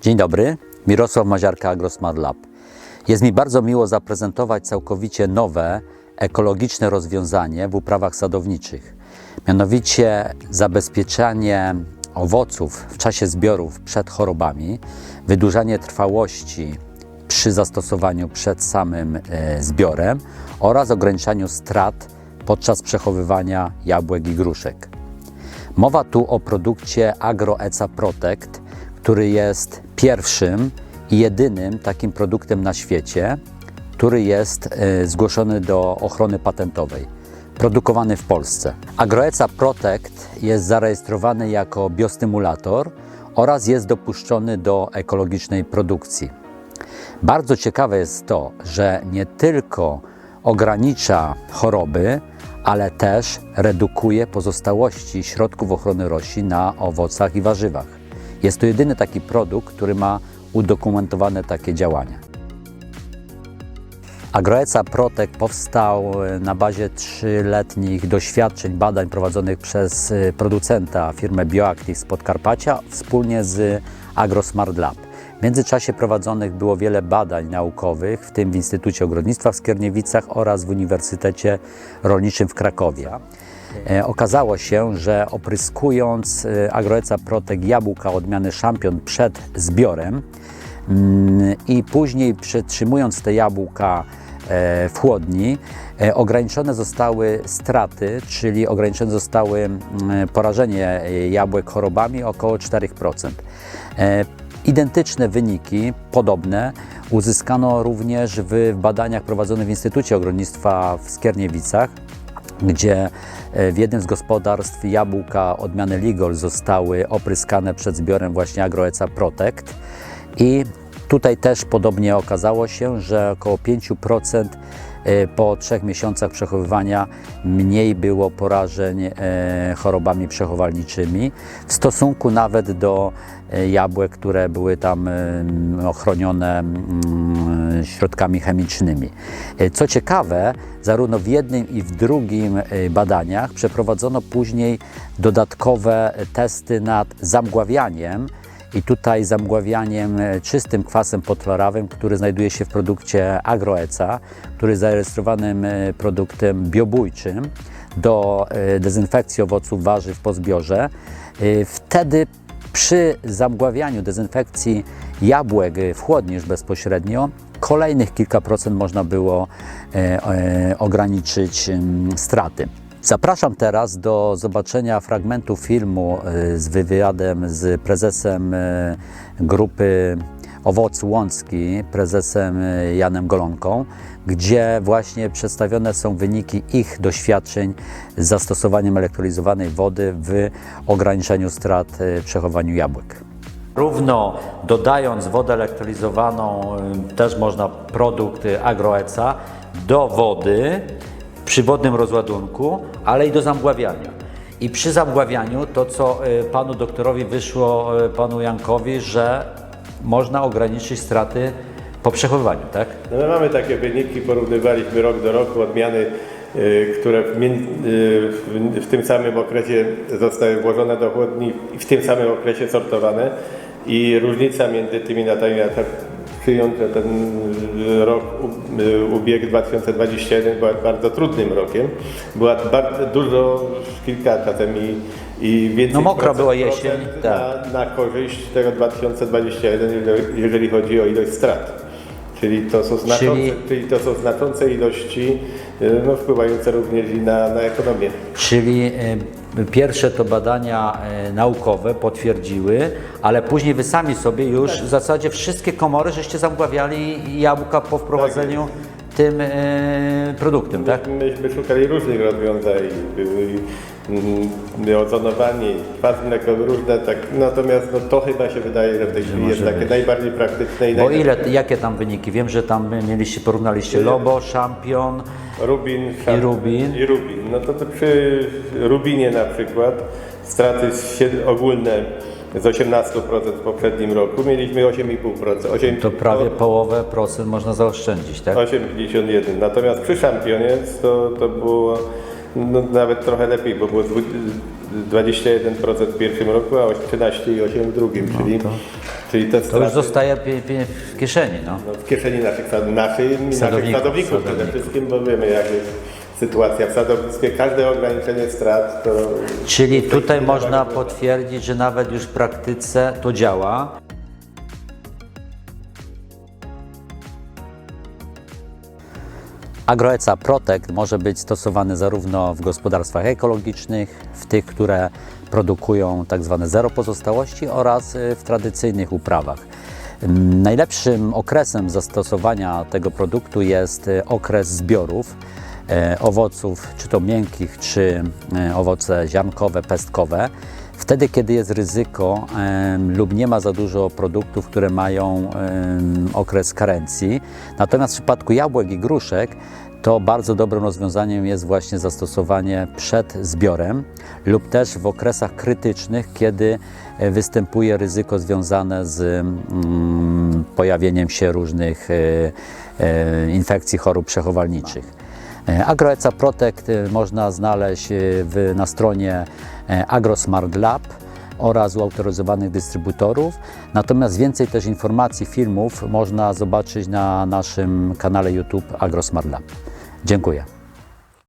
Dzień dobry, Mirosław Maziarka AgroSmart Lab. Jest mi bardzo miło zaprezentować całkowicie nowe, ekologiczne rozwiązanie w uprawach sadowniczych. Mianowicie zabezpieczanie owoców w czasie zbiorów przed chorobami, wydłużanie trwałości przy zastosowaniu przed samym e, zbiorem oraz ograniczaniu strat podczas przechowywania jabłek i gruszek. Mowa tu o produkcie AgroEca Protect, który jest pierwszym i jedynym takim produktem na świecie, który jest e, zgłoszony do ochrony patentowej, produkowany w Polsce. AgroEca Protect jest zarejestrowany jako biostymulator oraz jest dopuszczony do ekologicznej produkcji. Bardzo ciekawe jest to, że nie tylko ogranicza choroby, ale też redukuje pozostałości środków ochrony roślin na owocach i warzywach. Jest to jedyny taki produkt, który ma udokumentowane takie działania. Agroeca Protek powstał e, na bazie trzyletnich doświadczeń, badań prowadzonych przez e, producenta firmę Bioactive z Podkarpacia wspólnie z AgroSmart Lab. W międzyczasie prowadzonych było wiele badań naukowych, w tym w Instytucie Ogrodnictwa w Skierniewicach oraz w Uniwersytecie Rolniczym w Krakowie. E, Okazało się, że opryskując e, Agroeca Protek jabłka odmiany Champion przed zbiorem, Mm, i później przetrzymując te jabłka e, w chłodni, ograniczone zostały straty, czyli ograniczone zostały mm, porażenie jabłek chorobami około 4%. E, Identyczne wyniki, podobne, uzyskano również w badaniach prowadzonych w Instytucie Ogrodnictwa w Skierniewicach, gdzie e, w jednym z gospodarstw jabłka odmiany Ligol zostały opryskane przed zbiorem właśnie Agroeca Protect. I tutaj też podobnie okazało się, że około 5% e, po trzech miesiącach przechowywania mniej było porażeń e, chorobami przechowalniczymi w stosunku nawet do e, jabłek, które były tam e, ochronione środkami chemicznymi. E, Co ciekawe, zarówno w jednym i w drugim e, badaniach przeprowadzono później dodatkowe testy nad zamgławianiem i tutaj zamgławianiem e, czystym kwasem podchlorawym, który znajduje się w produkcie Agroeca, który jest zarejestrowanym e, produktem biobójczym do e, dezynfekcji owoców, warzyw po zbiorze. Wtedy przy zamgławianiu dezynfekcji jabłek w chłodni już bezpośrednio kolejnych kilka procent można było ograniczyć straty. Zapraszam teraz do zobaczenia fragmentu filmu e, z wywiadem z prezesem e, grupy Owoc Łącki, prezesem e, Janem Golonką, gdzie właśnie przedstawione są wyniki ich doświadczeń z zastosowaniem elektrolizowanej wody w ograniczeniu strat w przechowaniu jabłek. Równo dodając wodę elektrolizowaną, też można produkt Agroeca do wody przy wodnym rozładunku, ale i do zamgławiania. I przy zamgławianiu to, co y, panu doktorowi wyszło, y, panu Jankowi, że można ograniczyć straty po przechowywaniu, tak? No my mamy takie wyniki, porównywaliśmy rok do roku odmiany, y, które w, tym samym okresie zostały włożone do chłodni i w tym samym okresie sortowane i różnica między tymi latami, przyjąć, że ten y, rok y, ubiegł 2021 był bardzo trudnym rokiem. Była bardzo dużo, kilka czasem i, i więcej No mokra procent- była jesień, tak. na, na korzyść tego 2021, jeżeli- jeżeli chodzi o ilość strat. Czyli to są znaczące, Czyli- czyli, to są znaczące ilości, y, no, wpływające również i na, na ekonomię. Czyli y, pierwsze to badania y, naukowe potwierdziły, ale później wy sami sobie już w zasadzie wszystkie komory żeście zamgławiali jabłka po wprowadzeniu tym y, produktem, tak? Myśmy szukali różnych rozwiązań, były mm, ozonowanie, kwas mlekowy, różne tak, natomiast no, to chyba się wydaje, że w tej chwili jest takie być. najbardziej praktyczne i Bo ile, jakie tam wyniki? Wiem, że tam mieliście, porównaliście Lobo, Champion, Rubin, I Rubin. I Rubin. No to, to przy Rubinie na przykład straty ogólne z 18% w poprzednim roku mieliśmy 8,5%. 8, to prawie połowę procent można zaoszczędzić, tak? 81. Natomiast przy szampionie to, to było no, nawet trochę lepiej, bo było dwu- 21% w pierwszym roku, a 13,8% w drugim, czyli, czyli te No To już straty zostaje w kieszeni. No. no, w kieszeni naszych, sad- naszej, naszych Sadowników, sadowników przede sadowników. wszystkim, bo wiemy jak jest sytuacja w sadownictwie. Każde ograniczenie strat to... Czyli tutaj można potwierdzić, że nawet już w praktyce to działa. Agroeca Protect może być stosowany zarówno w gospodarstwach ekologicznych, w tych, które produkują tak zwane zero pozostałości oraz y, w tradycyjnych uprawach. Ym, Najlepszym okresem zastosowania tego produktu jest y, okres zbiorów owoców, czy to miękkich, czy e, owoce ziarnkowe, pestkowe. Wtedy, kiedy jest ryzyko lub nie ma za dużo produktów, które mają okres karencji. Natomiast w przypadku jabłek i gruszek to bardzo dobrym rozwiązaniem jest właśnie zastosowanie przed zbiorem lub też w okresach krytycznych, kiedy e, występuje ryzyko związane z mm, pojawieniem się różnych e, e, infekcji chorób przechowalniczych. E, AgroEca Protect e, można znaleźć e, w, na stronie AgroSmart Lab oraz u autoryzowanych dystrybutorów. Natomiast więcej też informacji, filmów można zobaczyć na naszym kanale YouTube AgroSmart Lab. Dziękuję.